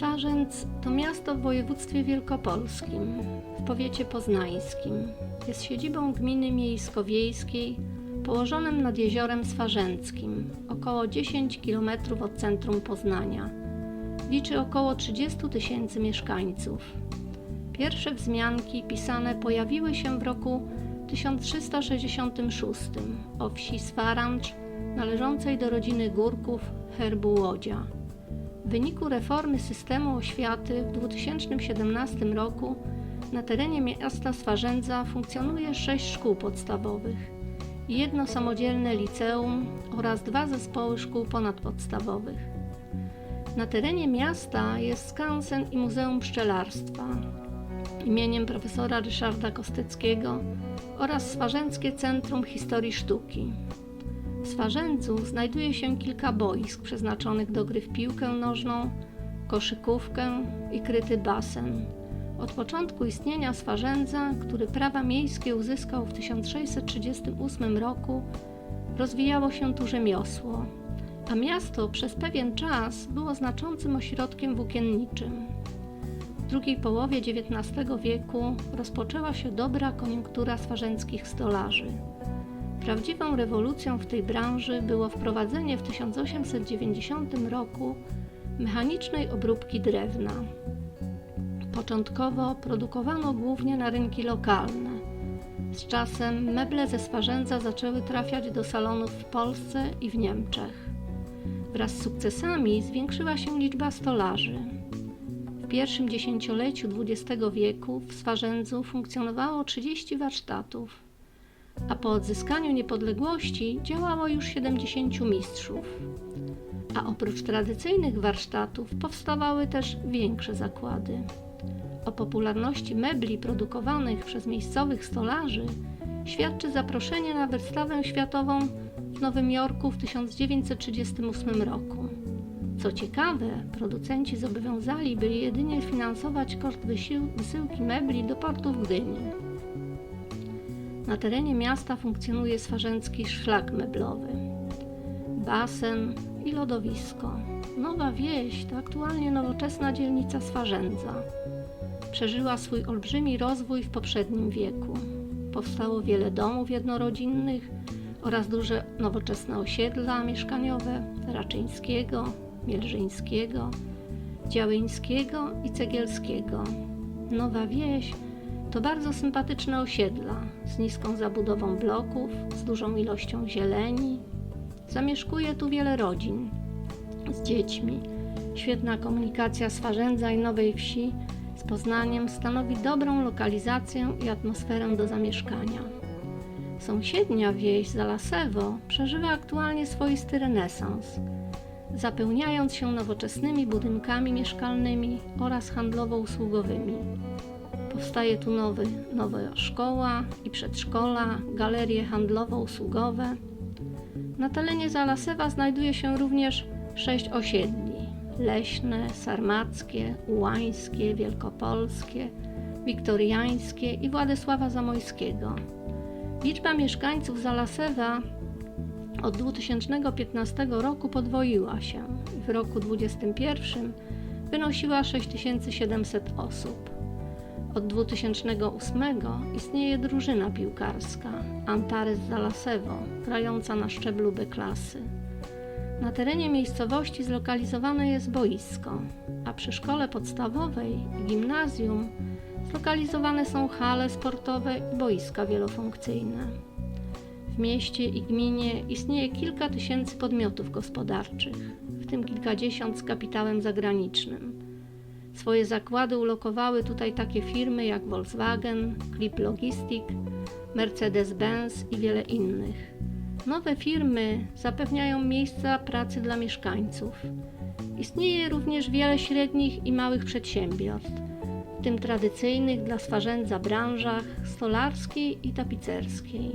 Swarzędz to miasto w województwie wielkopolskim, w powiecie poznańskim. Jest siedzibą gminy miejsko-wiejskiej położonym nad jeziorem Swarzędzkim, około 10 km od centrum Poznania. Liczy około 30 tysięcy mieszkańców. Pierwsze wzmianki pisane pojawiły się w roku 1366 o wsi Swarancz należącej do rodziny Górków herbu Łodzia. W wyniku reformy systemu oświaty w 2017 roku na terenie miasta Swarzędza funkcjonuje sześć szkół podstawowych jedno samodzielne liceum oraz dwa zespoły szkół ponadpodstawowych. Na terenie miasta jest skansen i Muzeum Pszczelarstwa imieniem profesora Ryszarda Kosteckiego oraz Swarzędzkie Centrum Historii Sztuki. Swarzędzu znajduje się kilka boisk przeznaczonych do gry w piłkę nożną, koszykówkę i kryty basen. Od początku istnienia Swarzędza, który prawa miejskie uzyskał w 1638 roku, rozwijało się tu rzemiosło, a miasto przez pewien czas było znaczącym ośrodkiem włókienniczym. W drugiej połowie XIX wieku rozpoczęła się dobra koniunktura swarzędzkich stolarzy. Prawdziwą rewolucją w tej branży było wprowadzenie w 1890 roku mechanicznej obróbki drewna. Początkowo produkowano głównie na rynki lokalne. Z czasem meble ze Swarzędza zaczęły trafiać do salonów w Polsce i w Niemczech. Wraz z sukcesami zwiększyła się liczba stolarzy. W pierwszym dziesięcioleciu XX wieku w Swarzędzu funkcjonowało 30 warsztatów, a po odzyskaniu niepodległości działało już 70 mistrzów. A oprócz tradycyjnych warsztatów powstawały też większe zakłady. O popularności mebli produkowanych przez miejscowych stolarzy świadczy zaproszenie na wystawę światową w Nowym Jorku w 1938 roku. Co ciekawe, producenci zobowiązali byli jedynie finansować koszt wysyłki mebli do portu w Gdyni. Na terenie miasta funkcjonuje swarzędzki szlak meblowy, basen i lodowisko. Nowa wieś to aktualnie nowoczesna dzielnica Swarzędza. Przeżyła swój olbrzymi rozwój w poprzednim wieku. Powstało wiele domów jednorodzinnych oraz duże nowoczesne osiedla mieszkaniowe Raczyńskiego, Mielżyńskiego, Działyńskiego i Cegielskiego. Nowa wieś to bardzo sympatyczne osiedla z niską zabudową bloków, z dużą ilością zieleni. Zamieszkuje tu wiele rodzin z dziećmi. Świetna komunikacja Swarzędza i Nowej Wsi z Poznaniem stanowi dobrą lokalizację i atmosferę do zamieszkania. Sąsiednia wieś Zalasewo przeżywa aktualnie swoisty renesans, zapełniając się nowoczesnymi budynkami mieszkalnymi oraz handlowo-usługowymi. Powstaje tu nowy, nowa szkoła i przedszkola, galerie handlowo-usługowe. Na terenie Zalasewa znajduje się również sześć osiedli leśne, sarmackie, ułańskie, wielkopolskie, wiktoriańskie i Władysława Zamojskiego. Liczba mieszkańców Zalasewa od 2015 roku podwoiła się w roku 2021 wynosiła 6700 osób. Od 2008 istnieje drużyna piłkarska Antares Zalasewo, grająca na szczeblu B klasy. Na terenie miejscowości zlokalizowane jest boisko, a przy szkole podstawowej i gimnazjum zlokalizowane są hale sportowe i boiska wielofunkcyjne. W mieście i gminie istnieje kilka tysięcy podmiotów gospodarczych, w tym kilkadziesiąt z kapitałem zagranicznym. Swoje zakłady ulokowały tutaj takie firmy jak Volkswagen, Clip Logistic, Mercedes-Benz i wiele innych. Nowe firmy zapewniają miejsca pracy dla mieszkańców. Istnieje również wiele średnich i małych przedsiębiorstw, w tym tradycyjnych dla Swarzędza branżach stolarskiej i tapicerskiej.